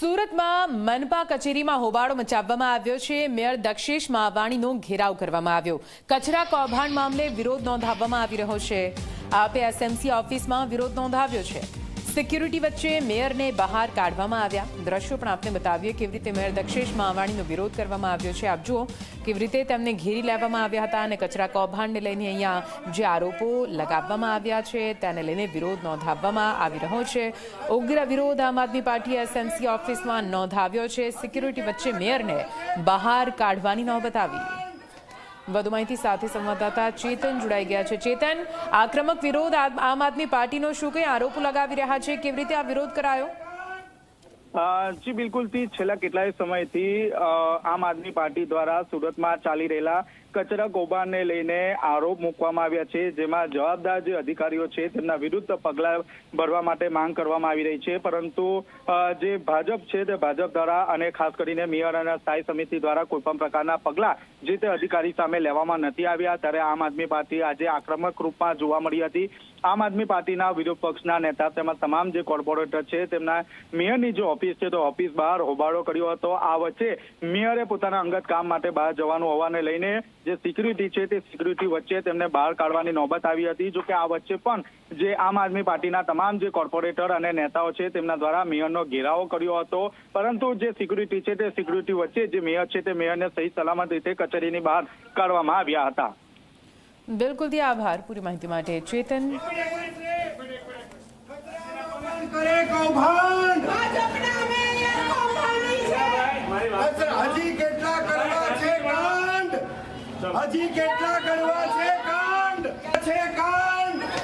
સુરતમાં મનપા કચેરીમાં હોબાળો મચાવવામાં આવ્યો છે. મેયર દક્ષેશ માવાણીનો ઘેરાવ કરવામાં આવ્યો. કચરા કૌભાંડ મામલે વિરોધ નોંધાવવામાં આવી રહ્યો છે. આપે એસએમસી ઓફિસમાં વિરોધ નોંધાવ્યો છે. સિક્યુરિટી વચ્ચે મેયરને બહાર કાઢવામાં આવ્યા. દ્રશ્યો પણ આપને બતાવીએ કેવી રીતે મેયર દક્ષેશ માવાણીનો વિરોધ કરવામાં આવ્યો છે. આપ જુઓ કેવી રીતે તેમને ઘેરી લેવામાં આવ્યા હતા અને કચરા કૌભાંડને લઈને અહીંયા જે આરોપો લગાવવામાં આવ્યા છે, તેને લઈને વિરોધ નોંધાવવામાં આવી રહ્યો છે. ઉગ્ર વિરોધ આમ આદમી પાર્ટીએ એસએમસી ઓફિસમાં નોંધાવ્યો છે. સિક્યુરિટી વચ્ચે મેયરને બહાર કાઢવાની નોબત આવી વધુ માહિતી સાથે સંવાદદાતા ચેતન જોડાઈ ગયા છે. ચેતન, આક્રમક વિરોધ આમ આદમી પાર્ટીનો શું કઈ આરોપો લગાવી રહ્યા છે? કેવી રીતે આ વિરોધ કરાયો? જી, બિલકુલ. થી છેલ્લા કેટલાય સમયથી આમ આદમી પાર્ટી દ્વારા સુરતમાં ચાલી રહેલા કચરા કૌભાંડને લઈને આરોપ મૂકવામાં આવ્યા છે, જેમાં જવાબદાર જે અધિકારીઓ છે, તેમના વિરુદ્ધ પગલાં ભરવા માટે માંગ કરવામાં આવી રહી છે. પરંતુ જે ભાજપ છે, તે ભાજપ દ્વારા અને ખાસ કરીને મેયર અને સ્થાયી સમિતિ દ્વારા કોઈ પણ પ્રકારના પગલાં જે તે અધિકારી સામે લેવામાં નથી આવ્યા, ત્યારે આમ આદમી પાર્ટી આજે આક્રમક રૂપમાં જોવા મળી હતી. આમ આદમી પાર્ટીના વિરોધ પક્ષના નેતા તેમજ તમામ જે કોર્પોરેટર છે, તેમના મેયરની જે ઓફિસ છે તો ઓફિસ બહાર હોબાળો કર્યો હતો આ વચ્ચે મેયરે પોતાના અંગત કામ માટે બહાર જવાનું હોવાને લઈને જે સિક્યુરિટી છે તે સિક્યુરિટી વચ્ચે તેમને બહાર કાઢવાની નોબત આવી હતી જોકે આ વચ્ચે પણ જે આમ આદમી પાર્ટીના તમામ જે કોર્પોરેટર અને નેતાઓ છે તેમના દ્વારા મેયરનો ઘેરાવો કર્યો હતો પરંતુ જે સિક્યુરિટી છે તે સિક્યુરિટી વચ્ચે જે મેયર છે તે મેયરને સહી સલામત રીતે કચેરીની બહાર કાઢવામાં આવ્યા હતા બિલકુલથી આભાર પૂરી માહિતી માટે ચેતન હજી કેટલા કરવા છે કાંડ? છે કાંડ!